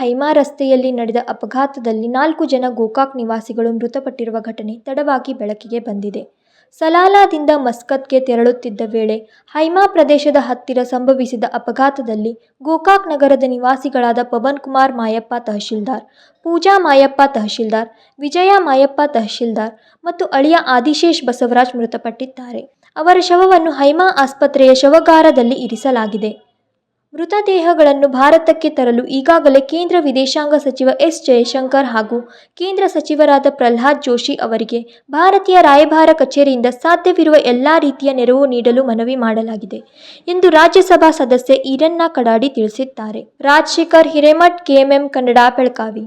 ಹೈಮಾ ರಸ್ತೆಯಲ್ಲಿ ನಡೆದ ಅಪಘಾತದಲ್ಲಿ ನಾಲ್ಕು ಜನ ಗೋಕಾಕ್ ನಿವಾಸಿಗಳು ಮೃತಪಟ್ಟಿರುವ ಘಟನೆ ತಡವಾಗಿ ಬೆಳಕಿಗೆ ಬಂದಿದೆ. ಸಲಾಲಾದಿಂದ ಮಸ್ಕತ್ಗೆ ತೆರಳುತ್ತಿದ್ದ ವೇಳೆ ಹೈಮಾ ಪ್ರದೇಶದ ಹತ್ತಿರ ಸಂಭವಿಸಿದ ಅಪಘಾತದಲ್ಲಿ ಗೋಕಾಕ್ ನಗರದ ನಿವಾಸಿಗಳಾದ ಪವನ್ ಕುಮಾರ್ ಮಾಯಪ್ಪ ತಹಶೀಲ್ದಾರ್, ಪೂಜಾ ಮಾಯಪ್ಪ ತಹಶೀಲ್ದಾರ್, ವಿಜಯ ಮಾಯಪ್ಪ ತಹಶೀಲ್ದಾರ್ ಮತ್ತು ಅಳಿಯ ಆದಿಶೇಷ್ ಬಸವರಾಜ್ ಮೃತಪಟ್ಟಿದ್ದಾರೆ. ಅವರ ಶವವನ್ನು ಹೈಮಾ ಆಸ್ಪತ್ರೆಯ ಶವಗಾರದಲ್ಲಿ ಇರಿಸಲಾಗಿದೆ. ಮೃತದೇಹಗಳನ್ನು ಭಾರತಕ್ಕೆ ತರಲು ಈಗಾಗಲೇ ಕೇಂದ್ರ ವಿದೇಶಾಂಗ ಸಚಿವ ಎಸ್. ಜಯಶಂಕರ್ ಹಾಗೂ ಕೇಂದ್ರ ಸಚಿವರಾದ ಪ್ರಹ್ಲಾದ್ ಜೋಶಿ ಅವರಿಗೆ ಭಾರತೀಯ ರಾಯಭಾರ ಕಚೇರಿಯಿಂದ ಸಾಧ್ಯವಿರುವ ಎಲ್ಲಾ ರೀತಿಯ ನೆರವು ನೀಡಲು ಮನವಿ ಮಾಡಲಾಗಿದೆ ಎಂದು ರಾಜ್ಯಸಭಾ ಸದಸ್ಯ ಈರಣ್ಣ ಕಡಾಡಿ ತಿಳಿಸಿದ್ದಾರೆ. ರಾಜಶೇಖರ್ ಹಿರೇಮಠ್ ಕೆಎಂಎಂ ಕನ್ನಡ, ಬೆಳಗಾವಿ